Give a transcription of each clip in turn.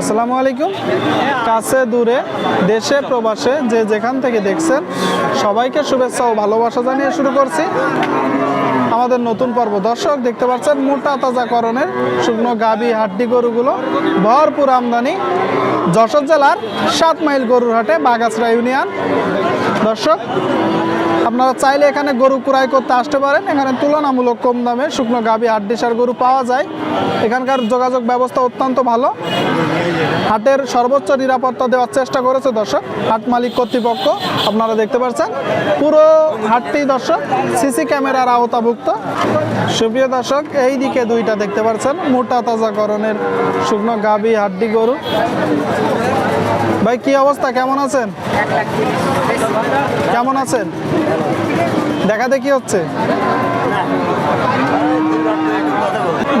আসসালামু আলাইকুম। কাছে, দূরে, দেশে, প্রবাসে, যে যেখান থেকে দেখছেন, সবাইকে শুভেচ্ছা ও ভালোবাসা জানিয়ে শুরু করছি। আমাদের নতুন পর্ব। দর্শক, দেখতে পাচ্ছেন, মোটা তাজাকরণের শুকনো গাবি হাড্ডি গরুগুলো, ভরপুর আমদানি যশোর জেলার সাত মাইল গরুর হাটে বাগাছড়া ইউনিয়ন। দর্শক আপনারা চাইলে এখানে গরু ক্রয় করতে আসতে পারেন। এখানে তুলনামূলক কম দামে শুকনো গাবি হাড্ডিসার গরু পাওয়া যায়। এখানকার যোগাযোগ ব্যবস্থা অত্যন্ত ভালো। হাটের সর্বোচ্চ নিরাপত্তা দেওয়ার চেষ্টা করেছে দর্শক। হাট মালিক কর্তৃপক্ষ, আপনারা দেখতে পাচ্ছেন। পুরো হাটটি দর্শক, সিসি ক্যামেরার আওতাভুক্ত। সুপ্রিয় দর্শক, এই দিকে দুইটা দেখতে পাচ্ছেন। মোটা তাজাকরণের শুকনো গাবি হাড্ডি গরু। ভাই, কি অবস্থা? কেমন আছেন? কেমন আছেন? দেখা দেখি হচ্ছে।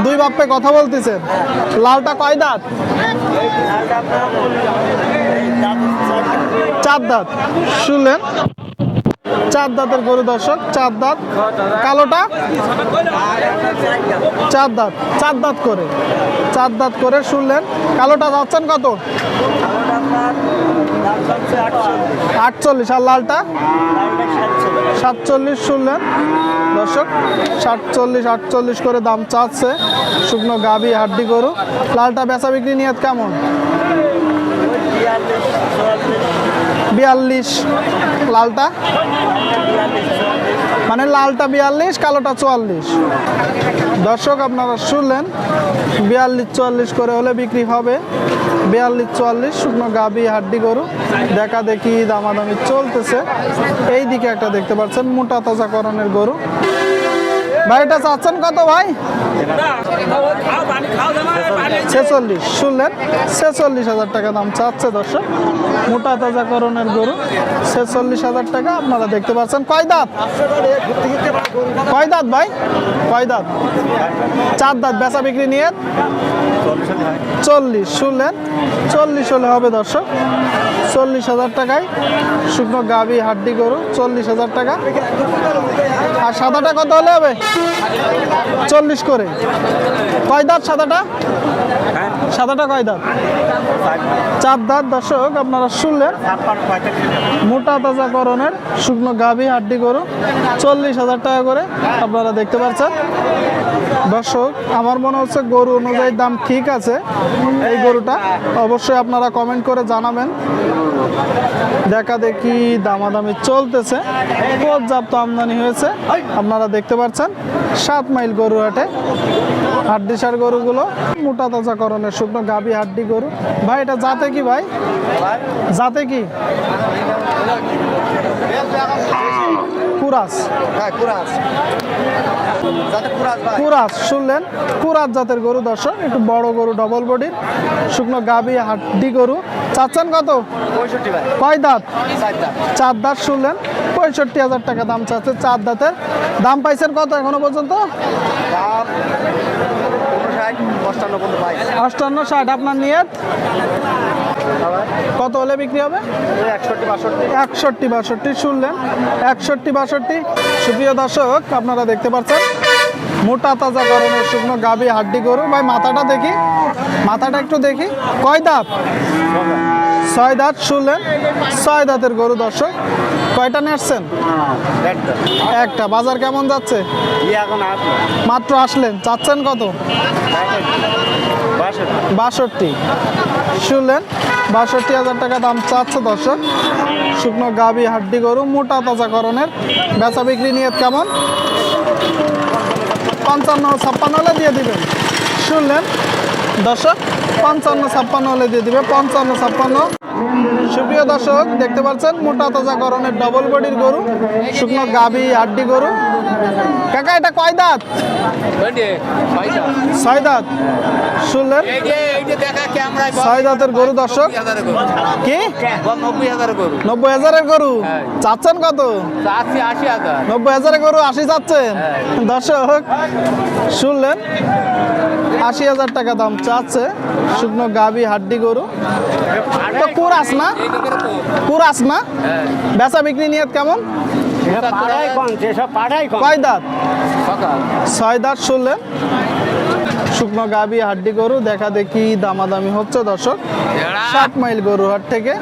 দুই বাপ্পে কথা বলতেছেন। লালটা কয় দাঁত? চার দাঁত। শুনলেন? চার দাঁতের গরু দর্শক, চার দাঁত। কালোটা? চার দাঁত। চার দাঁত করে। চার দাঁত করে শুনলেন। কালোটা যাচ্ছেন কত? আটচল্লিশ, আর লালটা? সাতচল্লিশ শুনলেন। দর্শক, সাতচল্লিশ, আটচল্লিশ করে দাম চাচ্ছে শুকনো গাবি হাড্ডি গরু। লালটা বেচা বিক্রি নিয়ে কেমন? বিয়াল্লিশ। লালটা? মানে লালটা বিয়াল্লিশ, কালোটা চুয়াল্লিশ। দর্শক, আপনারা শুনলেন, বিয়াল্লিশ, চুয়াল্লিশ করে হলে বিক্রি হবে। বিয়াল্লিশ, চুয়াল্লিশ, শুকনো গাবি, হাড্ডি গরু। দেখা দেখি দামাদামি চলতেছে। এই দিকে একটা দেখতে পাচ্ছেন, মোটা তাজাকরণের গরু। ভাই, এটা চাচ্ছেন কত ভাই? ছেচল্লিশ, শুনলেন? ছেচল্লিশ হাজার টাকা দাম চাচ্ছে দর্শক। মোটা তাজাকরণের গরু, ছেচল্লিশ হাজার টাকা, আপনারা দেখতে পাচ্ছেন। কয় দাঁত? কয় দাঁত ভাই? কয় দাঁত? চার দাঁত বেচা বিক্রি নিয়ে? চল্লিশ, শুনলেন? চল্লিশ হলে হবে দর্শক। চল্লিশ হাজার টাকায় শুকনো গাবি হাড্ডি গরু, চল্লিশ হাজার টাকা। আর সাদাটা কত হলে হবে? চল্লিশ করে। কয় দাঁত সাদাটা? সাদাটা কয় দাঁত? চার দাঁত। দর্শক আপনারা শুনলেন। মোটা তাজা করণের শুকনো গাভী হাড্ডি গরু চল্লিশ হাজার টাকা করে আপনারা দেখতে পাচ্ছেন। দর্শক আমার মনে হচ্ছে গরু অনুযায়ী দাম ঠিক আছে এই গরুটা। অবশ্যই আপনারা কমেন্ট করে জানাবেন। দেখা দেখি দামাদামি চলতেছে। পর্যাপ্ত আমদানি হয়েছে। আপনারা দেখতে পাচ্ছেন সাত মাইল গরু হাটে। হাড্ডিসার গরুগুলো মোটা তাজাকরণের শুকনো গাবি হাড্ডি গরু। ভাই এটা জাতে কি ভাই? জাতে কি? কুরাস। হ্যাঁ কুরাস। যাতে কুরাস শুনলেন? কুরাস জাতের গরু দর্শক একটু বড় গরু ডবল বডির শুকনো গাবি হাড্ডি গরু। চাচ্ছেন কত? কয় দাঁত? চার দাঁত। শুনলেন? পঁয়ষট্টি হাজার টাকা দাম চাচ্ছে চার দাঁতের। দাম পাইছেন কত এখনও পর্যন্ত? অষ্টান্ন ষাট আপনার নিয়ত? কত হলে বিক্রি হবে? একষট্টি বাষট্টি। শুনলেন। একষট্টি বাষট্টি। সুপ্রিয় দর্শক আপনারা দেখতে পাচ্ছেন মোটা তাজা গরমের শুকনো গাবি হাড্ডি গরু। ভাই মাথাটা দেখি। মাথাটা একটু দেখি। কয় দাঁত? ছয় দাঁত শুনলেন। ছয় দাঁতের গরু দর্শক। কয়টা নেসছেন একটা। বাজার কেমন যাচ্ছে? মাত্র আসলেন। চাচ্ছেন কত? বাষট্টি। শুনলেন। বাষট্টি হাজার টাকা দাম চাচ্ছে দর্শক। শুকনো গাবি হাড্ডি গরু মোটা তাজাকরণের বেচা বিক্রি নিয়ে কেমন? পঞ্চান্ন ছাপ্পান্ন হলে দিয়ে দিবেন। শুনলেন? দর্শক পঞ্চান্ন ছাপ্পান্ন হলে দিয়ে দিবে। পঞ্চান্ন ছাপ্পান্ন। সুপ্রিয় দর্শক দেখতে পাচ্ছেন মোটা তাজা করণের ডবল বডির গরু শুকনো গাবি হাড্ডি গরু। কাকা এটা কয় দাঁত? ছয় দাঁত। শুনলেন? ছয় দাঁতের গরু দর্শক। কি? নব্বই হাজারের গরু। চাচ্ছেন কত? নব্বই হাজারের গরু আশি চাচ্ছেন? দর্শক শুনলেন? আশি হাজার টাকা দাম চাচ্ছে। শুকনো গাবি হাড্ডি গরু। তো কুরাস না? কুরাস না? বেচা বিক্রি নিয়ে কেমন? কয় দাঁত? ছয় দাঁত শুনলেন? শুকনো গাবি হাড্ডি গরু দেখা দেখি দামাদামি হচ্ছে দর্শক। সাত মাইল গরু হাট থেকে।